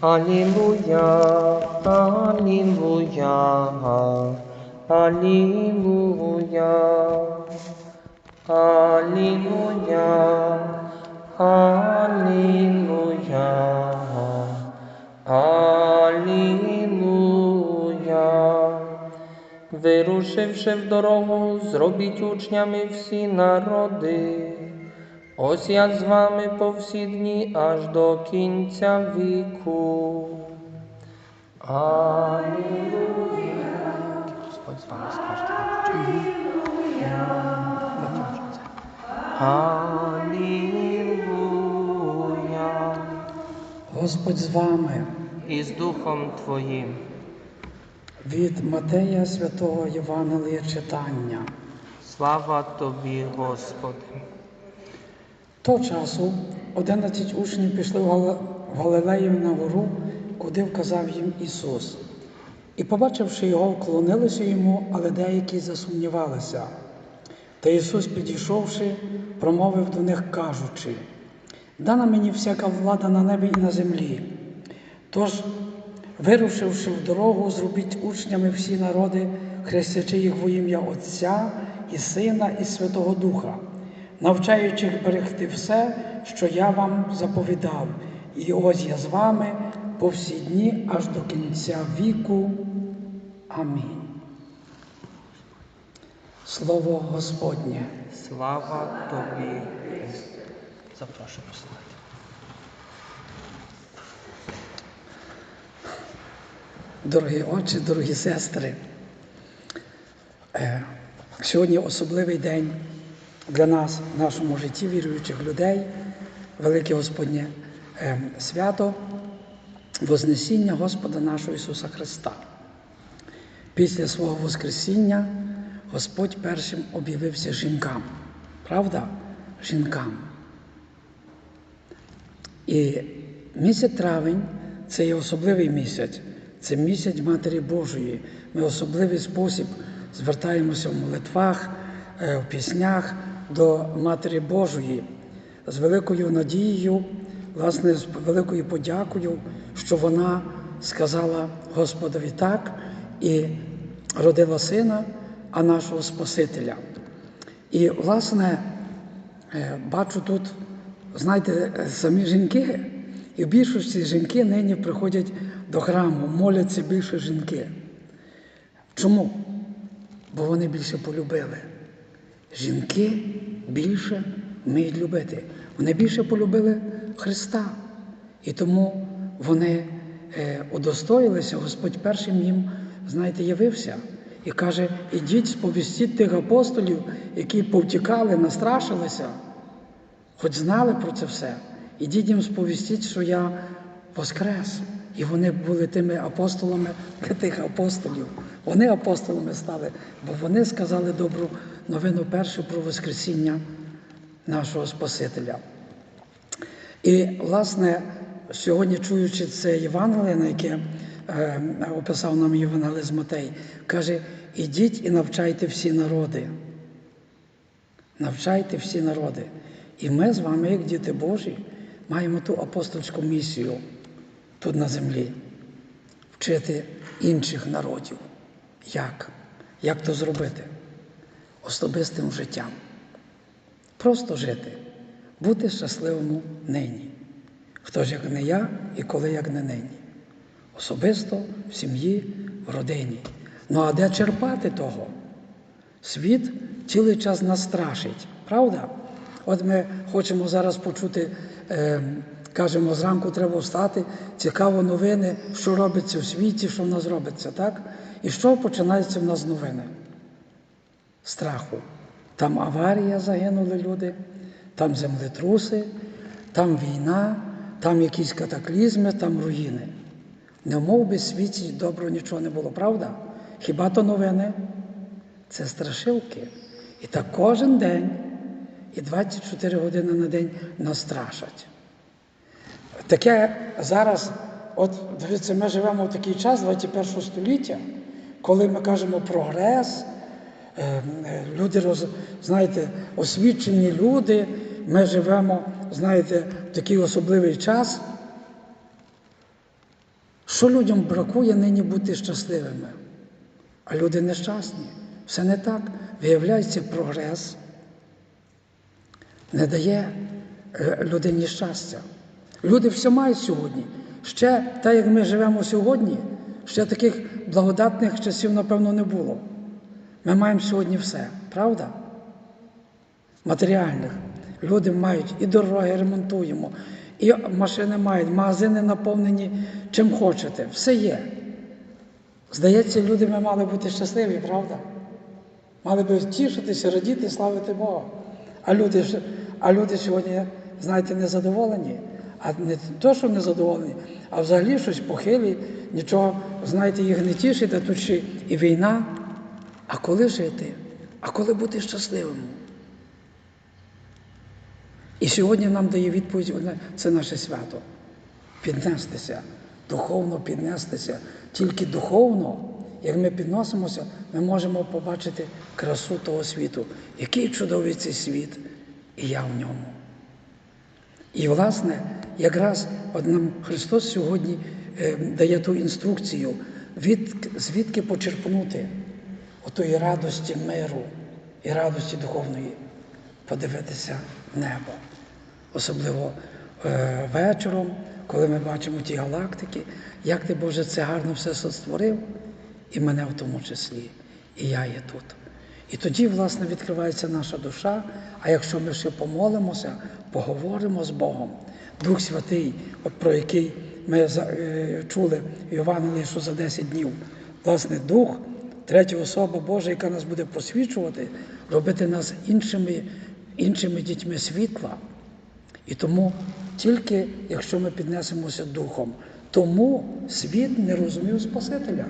Алілуя, Алілуя, Алілуя, Алілуя, Алілуя, Алілуя. Вирушивши в дорогу, зробіть учнями всі народи. Ось я з вами по всі дні аж до кінця віку. Алілуя. Господь з вами скаже. Алілуя. Господь з вами І з Духом Твоїм. від Матея Святого Євангелія читання. Слава Тобі, Господи. Того часу одинадцять учнів пішли в Галилею на гору, куди вказав їм Ісус. І, побачивши його, вклонилися йому, але деякі засумнівалися. Та Ісус, підійшовши, промовив до них, кажучи: Дана мені всяка влада на небі і на землі. Тож, вирушивши в дорогу, зробіть учнями всі народи, хрестячи їх во ім'я Отця і Сина, і Святого Духа, навчаючи берегти все, що я вам заповідав. І ось я з вами по всі дні аж до кінця віку. Амінь. Слово Господнє. Слава Тобі. Запрошую послати. Дорогі отчі, дорогі сестри, е, сьогодні особливий день для нас, в нашому житті віруючих людей, велике Господнє е, свято, Вознесіння Господа нашого Ісуса Христа. Після свого Воскресіння Господь першим об'явився жінкам. Правда? Жінкам. І місяць травень це є особливий місяць, це місяць Матері Божої. Ми особливий спосіб звертаємося в молитвах, е, в піснях до Матері Божої з великою надією, власне, з великою подякою, що вона сказала Господові так і родила сина, а нашого Спасителя. І, власне, е, бачу тут, знаєте, самі жінки, і в більшості жінки нині приходять до храму, моляться більше жінки. Чому? Бо вони більше полюбили. Жінки більше вміють любити. Вони більше полюбили Христа. І тому вони е, удостоїлися, Господь першим їм, знаєте, явився і каже: ідіть, сповістіть тих апостолів, які повтікали, настрашилися, хоч знали про це все. Ідіть їм сповістіть, що я воскрес. І вони були тими апостолами для тих апостолів. Вони апостолами стали, бо вони сказали добру новину першу про Воскресіння нашого Спасителя. І, власне, сьогодні, чуючи це Євангеліє, на яке е, описав нам Євангелист Матей, каже: ідіть і навчайте всі народи. Навчайте всі народи. І ми з вами, як діти Божі, маємо ту апостольську місію тут на землі вчити інших народів. Як? Як то зробити? Особистим життям. Просто жити, бути щасливому нині. Хто ж як не я і коли як не нині. Особисто в сім'ї, в родині. Ну а де черпати того? Світ цілий час нас страшить, правда? От ми хочемо зараз почути, е, кажемо, зранку треба встати, цікаво новини, що робиться в світі, що в нас робиться, так? І що починається в нас новини? Страху. Там аварія загинули люди, там землетруси, там війна, там якісь катаклізми, там руїни. Не мов би світі добро нічого не було, правда? Хіба то новини? Це страшилки. І так кожен день, і 24 години на день нас страшать. Таке зараз, от дивіться, ми живемо в такий час, 21 століття, коли ми кажемо прогрес, е, е, люди, роз, знаєте, освічені люди, ми живемо, знаєте, в такий особливий час. Що людям бракує нині бути щасливими? А люди нещасні. Все не так. Виявляється, прогрес не дає е, людині щастя. Люди все мають сьогодні. Ще так, як ми живемо сьогодні, ще таких благодатних часів, напевно, не було. Ми маємо сьогодні все, правда? Матеріальних. Люди мають і дороги ремонтуємо, і машини мають, магазини наповнені чим хочете. Все є. Здається, люди ми мали бути щасливі, правда? Мали би тішитися, радіти, славити Бога. А люди, а люди сьогодні, знаєте, незадоволені. А не то, що незадоволені, а взагалі щось похилі, нічого, знаєте, їх не тішить, а тут ще і війна. А коли жити? А коли бути щасливим? І сьогодні нам дає відповідь це наше свято. Піднестися, духовно піднестися. Тільки духовно, як ми підносимося, ми можемо побачити красу того світу. Який чудовий цей світ, і я в ньому. І, власне, якраз от нам Христос сьогодні е, дає ту інструкцію, від, звідки почерпнути отої радості миру і радості духовної, подивитися в небо. Особливо е, вечором, коли ми бачимо ті галактики, як ти, Боже, це гарно все створив, і мене в тому числі, і я є тут. І тоді, власне, відкривається наша душа. А якщо ми ще помолимося, поговоримо з Богом, Дух Святий, от про який ми е, чули в Євангелії, що за 10 днів, власне, Дух, третя особа Божа, яка нас буде просвічувати, робити нас іншими, іншими дітьми світла. І тому тільки якщо ми піднесемося духом, тому світ не розумів Спасителя.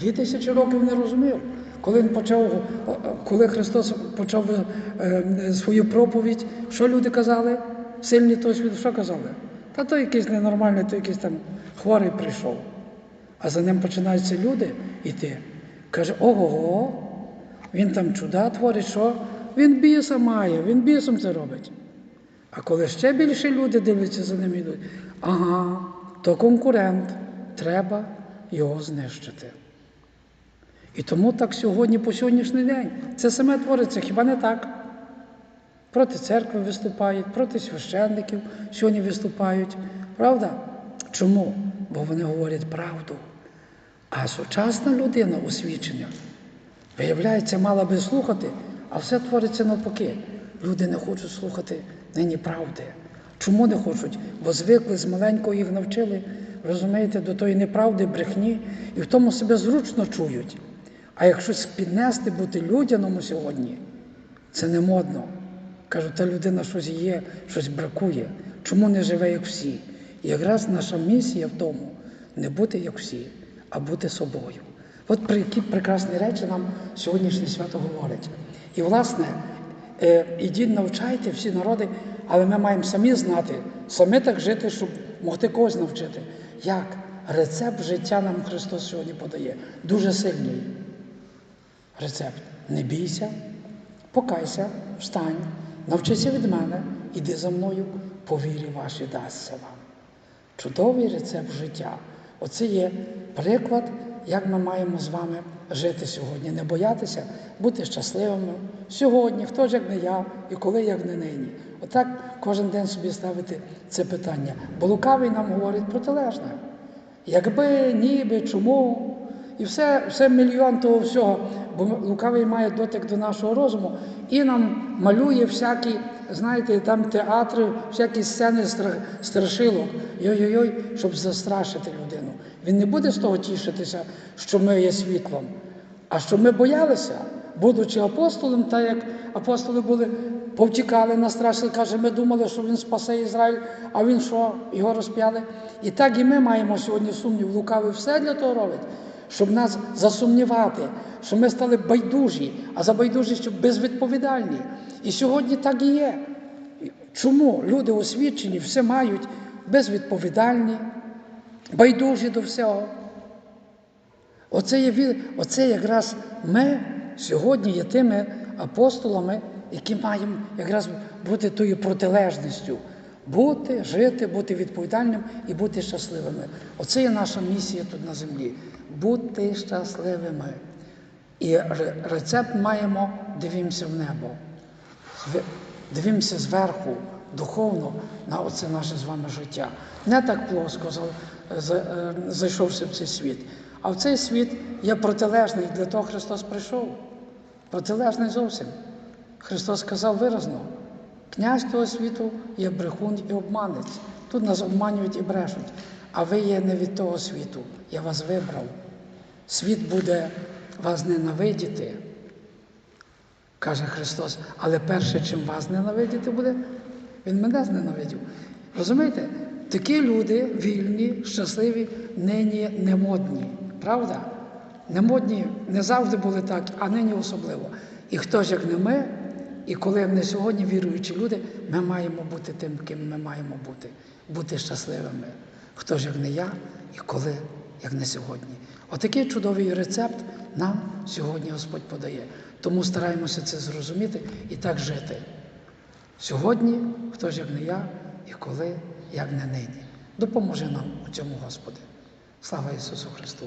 Дві тисячі років не розумів. Коли він почав, коли Христос почав е, свою проповідь, що люди казали? Сильні світу, що казали? Та то якийсь ненормальний, то якийсь там хворий прийшов. А за ним починаються люди йти. Каже, ого, він там чуда творить, що? Він біса має, він бісом це робить. А коли ще більше люди дивляться за ним йдуть, ага, то конкурент, треба його знищити. І тому так сьогодні, по сьогоднішній день, це саме твориться, хіба не так? Проти церкви виступають, проти священників сьогодні виступають. Правда? Чому? Бо вони говорять правду. А сучасна людина освічення, виявляється, мала би слухати, а все твориться навпаки. Люди не хочуть слухати нині правди. Чому не хочуть? Бо звикли з маленького їх навчили, розумієте, до тої неправди, брехні, і в тому себе зручно чують. А якщо піднести, бути людяному сьогодні, це не модно. Кажуть, та людина щось є, щось бракує. Чому не живе, як всі? І якраз наша місія в тому не бути як всі, а бути собою. От про які прекрасні речі нам сьогоднішнє свято говорить. І, власне, е, ідіть, навчайте всі народи, але ми маємо самі знати, самі так жити, щоб могти когось навчити. Як рецепт життя нам Христос сьогодні подає. Дуже сильний рецепт. Не бійся, покайся, встань, навчися від мене, іди за мною, по вірі вашій дасться вам. Чудовий рецепт життя. Оце є приклад, як ми маємо з вами жити сьогодні. Не боятися бути щасливими сьогодні, хто ж як не я, і коли як не нині. Отак кожен день собі ставити це питання. Бо лукавий нам говорить протилежне. Якби, ніби, чому. І все, все мільйон того всього, бо лукавий має дотик до нашого розуму і нам малює всякі, знаєте, там театри, всякі сцени страшилок, йой-йой-йой, щоб застрашити людину. Він не буде з того тішитися, що ми є світлом, а що ми боялися, будучи апостолом, так як апостоли були, повтікали, настрашили, каже, ми думали, що він спасе Ізраїль, а він що, його розп'яли. І так і ми маємо сьогодні сумнів, лукавий все для того робить, щоб нас засумнівати, щоб ми стали байдужі, а за байдужістю безвідповідальні. І сьогодні так і є. Чому люди освічені все мають безвідповідальні, байдужі до всього? Оце, є, оце якраз ми сьогодні є тими апостолами, які маємо якраз бути тою протилежністю. Бути, жити, бути відповідальним і бути щасливими. Оце є наша місія тут на землі. Бути щасливими. І рецепт маємо дивімося в небо. Дивимося зверху, духовно на оце наше з вами життя. Не так плоско е, зайшовши в цей світ. А в цей світ є протилежний, для того Христос прийшов. Протилежний зовсім. Христос сказав виразно: князь того світу є брехун і обманець. Тут нас обманюють і брешуть. А ви є не від того світу. Я вас вибрав. Світ буде вас ненавидіти, каже Христос. Але перше, чим вас ненавидіти буде, Він мене зненавидів. Розумієте? Такі люди вільні, щасливі, нині не модні. Правда? Не модні не завжди були так, а нині особливо. І хто ж як не ми, і коли ми сьогодні віруючі люди, ми маємо бути тим, ким ми маємо бути, бути щасливими. Хто ж як не я і коли, як не сьогодні. Отакий чудовий рецепт нам сьогодні Господь подає. Тому стараємося це зрозуміти і так жити. Сьогодні, хто ж як не я, і коли, як не нині. Допоможи нам у цьому, Господи. Слава Ісусу Христу!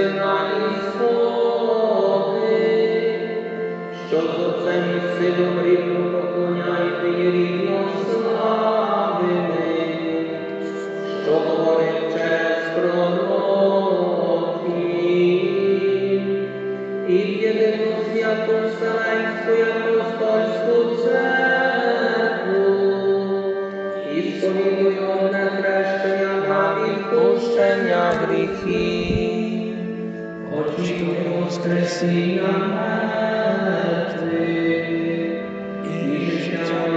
і Christi, Amen. Amen.